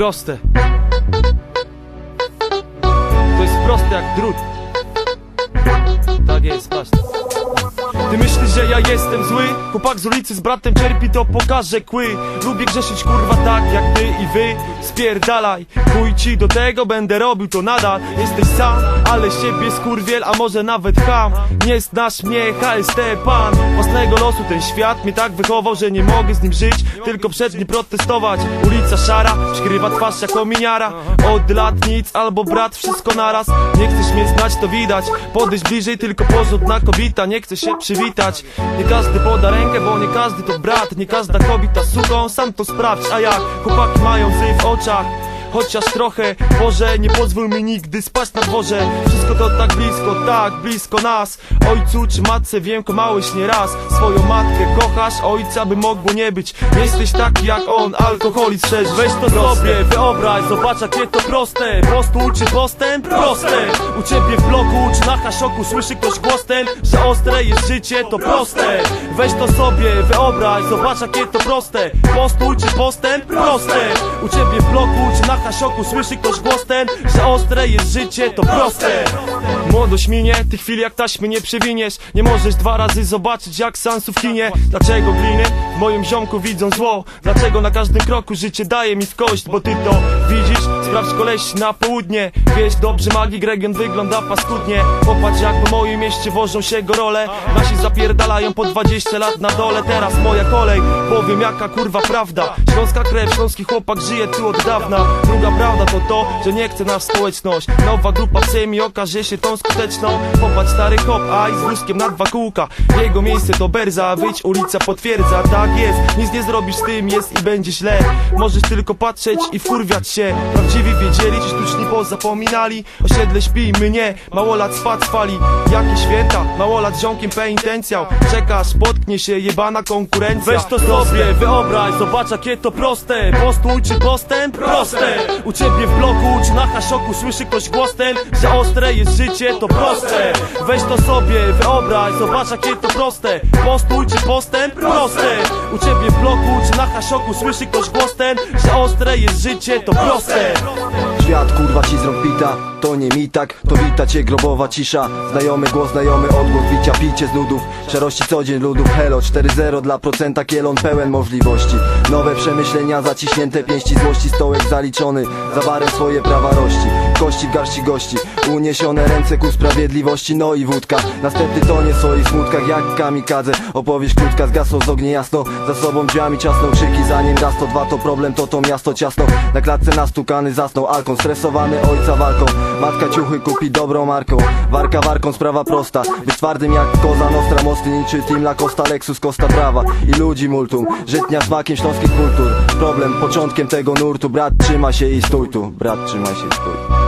proste. To jest proste jak drut. Tak jest, patrz. Ty myślisz, że ja jestem zły? Chłopak z ulicy z bratem cierpi, to pokaże kły. Lubię grzeszyć kurwa tak jak ty i wy. Spierdalaj, chuj ci do tego będę robił to nadal. Jesteś sam, ale siebie skurwiel, a może nawet ham. Nie znasz mnie, HST pan. Własnego losu ten świat mnie tak wychował, że nie mogę z nim żyć. Tylko przed nim protestować. Ulica szara, przykrywa twarz jako miniara Od lat nic, albo brat, wszystko naraz. Nie chcesz mnie znać, to widać. Podejść bliżej, tylko porządna kobieta Nie chce się przywitać Nie każdy poda rękę, bo nie każdy to brat. Nie każda kobieta suką, sam to sprawdź. A jak? Chłopaki mają łzy w oczach Chociaż trochę, Boże, nie pozwól mi nigdy spać na dworze. Wszystko to tak blisko, tak blisko nas. Ojcu czy matce wiem, komałeś nie raz Swoją matkę kochasz, ojca by mogło nie być. Jesteś taki jak on, alkoholizm też Weź to sobie, wyobraź, zobacz jakie to proste. Postój czy postęp? Proste. U ciebie w bloku czy na haszoku słyszy ktoś głos ten Że ostre jest życie, to proste. Weź to sobie, wyobraź, zobacz jakie to proste. Postój czy postęp? Proste. U ciebie w bloku czy na hasioku słyszy ktoś głos ten Że ostre jest życie, to proste Młodość minie, ty chwil jak taśmy nie przewiniesz Nie możesz dwa razy zobaczyć jak sansu w kinie Dlaczego gliny w moim ziomku widzą zło? Dlaczego na każdym kroku życie daje mi w kość? Bo ty to widzisz? Sprawdź koleś na południe. Wiesz dobrze magik region wygląda paskudnie. Popatrz jak po moim mieście wożą się gorole. Nasi zapierdalają po 20 lat na dole. Teraz moja kolej, powiem jaka kurwa prawda. Śląska krew, śląski chłopak żyje tu od dawna. Druga prawda to to, że nie chce nas społeczność. Nowa grupa chce mi okaże się tą skuteczną. Popatrz stary hop, aj z wózkiem na dwa kółka. Jego miejsce to berza, wyć ulica potwierdza. Tak jest, nic nie zrobisz z tym, jest i będzie źle. Możesz tylko patrzeć i wkurwiać się Prawdziwi wiedzieli, ci sztuczni pozapominali. Osiedle śpi, my nie, mało lat spad fali. Jakie święta, mało lat ziomkiem penitencjał Czekasz, spotknie się jebana konkurencja. Weź to sobie, wyobraź, zobacz jakie to proste. Postój czy postęp? Proste. U ciebie w bloku czy na haszoku słyszy ktoś głos ten Że ostre jest życie, to proste. Weź to sobie, wyobraź, zobacz jakie to proste. Postój czy postęp? Proste. U ciebie w bloku czy na haszoku słyszy ktoś głos ten Że ostre jest życie, to proste Świat kurwa ci zrąb pita, to nie mi tak To wita cię grobowa cisza. Znajomy głos, znajomy odgłos Bicia picie z nudów, szarości co dzień ludów Helo 4-0 dla procenta kielon pełen możliwości. Nowe przemyślenia, zaciśnięte pięści złości Stołek zaliczony, za barem swoje prawa rości. Kości garści gości, uniesione ręce ku sprawiedliwości No i wódka, następny tonie w swoich smutkach Jak kamikadze, opowieść krótka Zgasło z ognia jasno, za sobą drzwiami ciasno Krzyki zanim raz dwa to problem To to miasto ciasno, na klatce nastukany zasnął Alkon stresowany ojca walką. Matka ciuchy kupi dobrą marką. Warka warką sprawa prosta. Być twardym jak koza nostra Mosty niczy Team Lacosta Lexus Costa Brawa I ludzi multum Żytnia smakiem śląskich kultur. Problem początkiem tego nurtu. Brat trzyma się i stój tu. Brat trzyma się i stój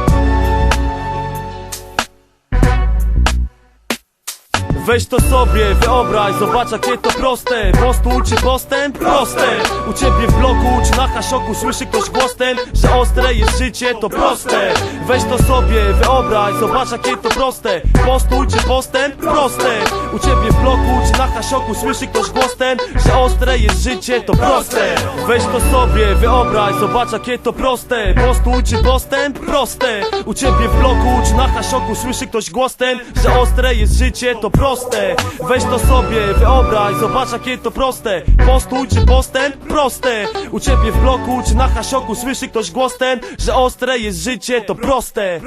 Weź to sobie, wyobraź, zobacz jakie to proste Postój czy postęp? Proste U ciebie w bloku czy na haszoku słyszy ktoś głos ten Że ostre jest życie, to proste Weź to sobie, wyobraź, zobacz jakie to proste Postój czy postęp? Proste U ciebie w bloku czy na hasioku słyszy ktoś głos ten Że ostre jest życie, to proste Weź to sobie, wyobraź, zobacz jakie to proste Postój czy postęp? Proste U ciebie w bloku czy na hasioku słyszy ktoś głos ten Że ostre jest życie, to proste. Weź to sobie, wyobraź, zobacz jakie to proste. Postój czy postęp? Proste. U ciebie w bloku czy na hasioku słyszy ktoś głos ten Że ostre jest życie, to proste